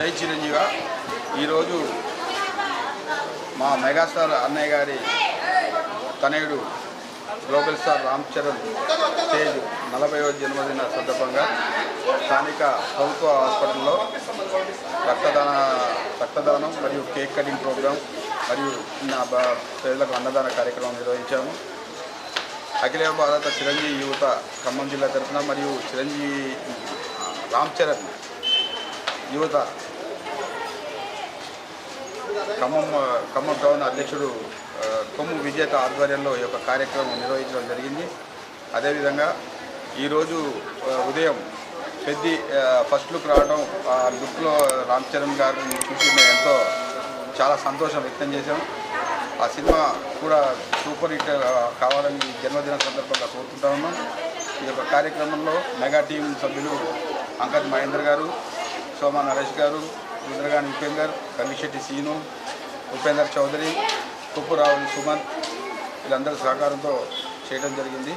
జై చిరంజీవ. ఈరోజు మా మెగాస్టార్ అన్నయ్య గారి తనయుడు గ్లోబల్ స్టార్ రామ్ చరణ్ తేజ్ నలభైవ జన్మదిన సందర్భంగా స్థానిక ప్రభుత్వ హాస్పిటల్లో రక్తదాన రక్తదానం మరియు కేక్ కటింగ్ ప్రోగ్రాం మరియు చిన్న పేదలకు అన్నదాన కార్యక్రమం నిర్వహించాము. అఖిల భారత చిరంజీవి యువత ఖమ్మం జిల్లా తరఫున మరియు చిరంజీవి రామ్ చరణ్ యువత ఖమ్మం ఖమ్మం టౌన్ అధ్యక్షుడు కొమ్ము విజేత ఆధ్వర్యంలో ఈ యొక్క కార్యక్రమం నిర్వహించడం జరిగింది. అదేవిధంగా ఈరోజు ఉదయం పెద్ది ఫస్ట్ లుక్ రావడం ఆ లుక్లో రామ్ చరణ్ గారిని చూసి మేము ఎంతో చాలా సంతోషం వ్యక్తం చేశాం. ఆ సినిమా కూడా సూపర్ హిట్ కావాలని జన్మదిన సందర్భంగా కోరుకుంటా ఉన్నాం. ఈ యొక్క కార్యక్రమంలో మెగా టీం సభ్యులు అంకత్ మహేందర్ గారు సోమా నరేష్ గారు రుద్రగాని ఉపేందర్ కంగిశెట్టి సీను ఉపేందర్ చౌదరి కుప్పురావుని సుమంత్ వీళ్ళందరి సహకారంతో చేయడం జరిగింది.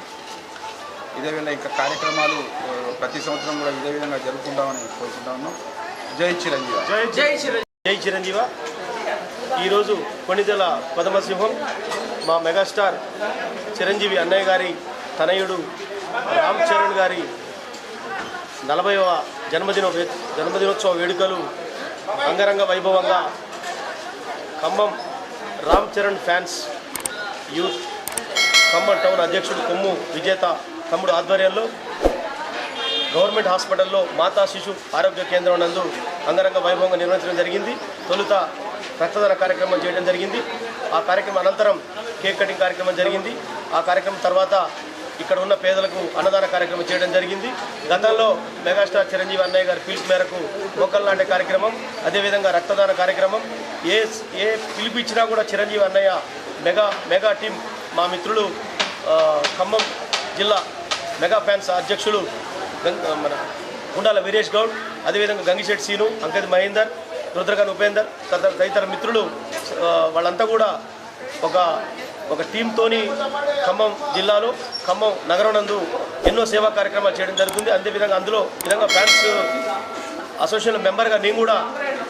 ఇదే విధంగా ఇంకా కార్యక్రమాలు ప్రతి సంవత్సరం కూడా ఇదే విధంగా జరుపుకుంటామని కోరుకుంటా ఉన్నాం. జై చిరంజీవ. జై జై చిరంజీవ. ఈరోజు కొణిదెల పదమసింహం మా మెగాస్టార్ చిరంజీవి అన్నయ్య గారి తనయుడు రామ్ చరణ్ గారి నలభైవ జన్మదిన వే- జన్మదినోత్సవ వేడుకలు అంగరంగ వైభవంగా Khammam Ram Charan fans youth Khammam town అధ్యక్షుడు కొమ్ము విజేత తమ్ముడు ఆధ్వర్యంలో గవర్నమెంట్ హాస్పిటల్లో మాతా శిశు ఆరోగ్య కేంద్రం నందు అంగరంగ వైభవంగా నిర్వహించడం జరిగింది. తొలుత రక్తదాన కార్యక్రమం చేయడం జరిగింది. ఆ కార్యక్రమం అనంతరం కేక్ కటింగ్ కార్యక్రమం జరిగింది. ఆ కార్యక్రమం తర్వాత ఇక్కడ ఉన్న పేదలకు అన్నదాన కార్యక్రమం చేయడం జరిగింది. గతంలో మెగాస్టార్ చిరంజీవి అన్నయ్య గారి పిలుపు మేరకు మొక్కలు నాటే కార్యక్రమం అదేవిధంగా రక్తదాన కార్యక్రమం. ఏ ఏ పిలుపు ఇచ్చినా కూడా చిరంజీవి అన్నయ్య మెగా మెగా టీం మా మిత్రులు ఖమ్మం జిల్లా మెగా ఫ్యాన్స్ అధ్యక్షులు మన గుండాల వీరేష్ గౌడ్ అదేవిధంగా గంగిశెట్టి సీను అంకిత్ మహేందర్ రుద్రగన్ ఉపేందర్ తదితర మిత్రులు వాళ్ళంతా కూడా ఒక ఒక టీంతోని ఖమ్మం జిల్లాలో ఖమ్మం నగరం నందు ఎన్నో సేవా కార్యక్రమాలు చేయడం జరుగుతుంది. అదేవిధంగా అందులో విధంగా ఫ్యాన్స్ అసోసియేషన్ మెంబర్గా నేను కూడా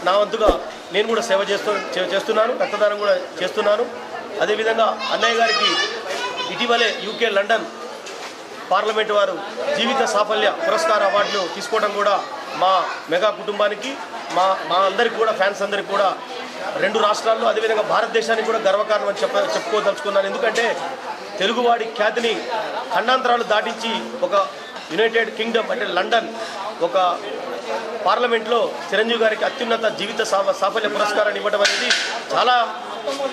నా వంతుగా నేను కూడా సేవ చేస్తూ చే- చేస్తున్నాను రక్తదానం కూడా చేస్తున్నాను. అదేవిధంగా అన్నయ్య గారికి ఇటీవలే యూకే లండన్ పార్లమెంట్ వారు జీవిత సాఫల్య పురస్కార అవార్డును తీసుకోవడం కూడా మా మెగా కుటుంబానికి మా మా అందరికి కూడా ఫ్యాన్స్ అందరికి కూడా రెండు రాష్ట్రాల్లో అదేవిధంగా భారతదేశానికి కూడా గర్వకారణం అని చెప్ప చెప్పుకోదలుచుకున్నాను. ఎందుకంటే తెలుగువాడి ఖ్యాతిని ఖండాంతరాలు దాటించి ఒక యునైటెడ్ కింగ్డమ్ అంటే లండన్ ఒక పార్లమెంట్లో చిరంజీవి గారికి అత్యున్నత జీవిత సాఫల్య పురస్కారాన్ని ఇవ్వడం అనేది చాలా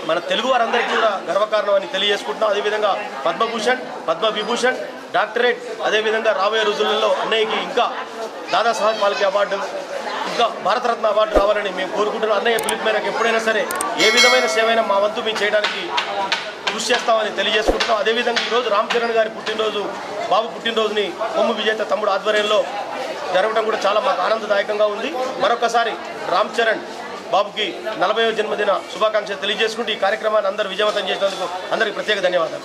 మన తెలుగు వారందరికీ కూడా గర్వకారణం అని తెలియజేసుకుంటున్నాం. అదేవిధంగా పద్మభూషణ్ పద్మవిభూషణ్ డాక్టరేట్ అదేవిధంగా రాబోయే రోజులలో అన్నయ్యకి ఇంకా దాదాసాహెబ్ ఫాల్కే అవార్డు ఇంకా భారతరత్న అవార్డు రావాలని మేము కోరుకుంటున్నాం. అన్నయ్య పిలుపు మేరకు ఎప్పుడైనా సరే ఏ విధమైన సేవైనా మా వంతు మేము చేయడానికి కృషి చేస్తామని తెలియజేసుకుంటున్నాం. అదేవిధంగా ఈరోజు రామ్ చరణ్ గారి పుట్టినరోజు బాబు పుట్టినరోజుని కొమ్ము విజేత తమ్ముడు ఆధ్వర్యంలో జరగడం కూడా చాలా మాకు ఆనందదాయకంగా ఉంది. మరొకసారి రామ్ చరణ్ బాబుకి నలభైవ జన్మదిన శుభాకాంక్షలు తెలియజేసుకుంటూ ఈ కార్యక్రమాన్ని అందరూ విజయవంతం చేసినందుకు అందరికీ ప్రత్యేక ధన్యవాదాలు.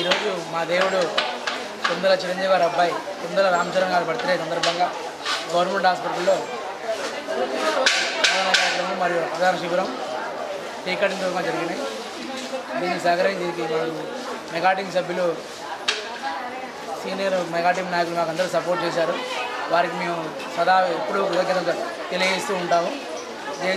ఈరోజు మా దేవుడు కుందల చిరంజీవి గారి అబ్బాయి కుందల రామచరణ్ గారి బర్త్డే సందర్భంగా గవర్నమెంట్ హాస్పిటల్లో కార్యక్రమం మరియు ప్రధాన శిబిరం టీకటింగ్ ప్రోగ్రాం జరిగినాయి. దీనికి సహకరించి దీనికి మెగాటింగ్ సభ్యులు సీనియర్ మెగాటింగ్ నాయకులు మాకు అందరూ సపోర్ట్ చేశారు. వారికి మేము సదా ఎప్పుడూ కృతజ్ఞత తెలియజేస్తూ ఉంటాము. జయ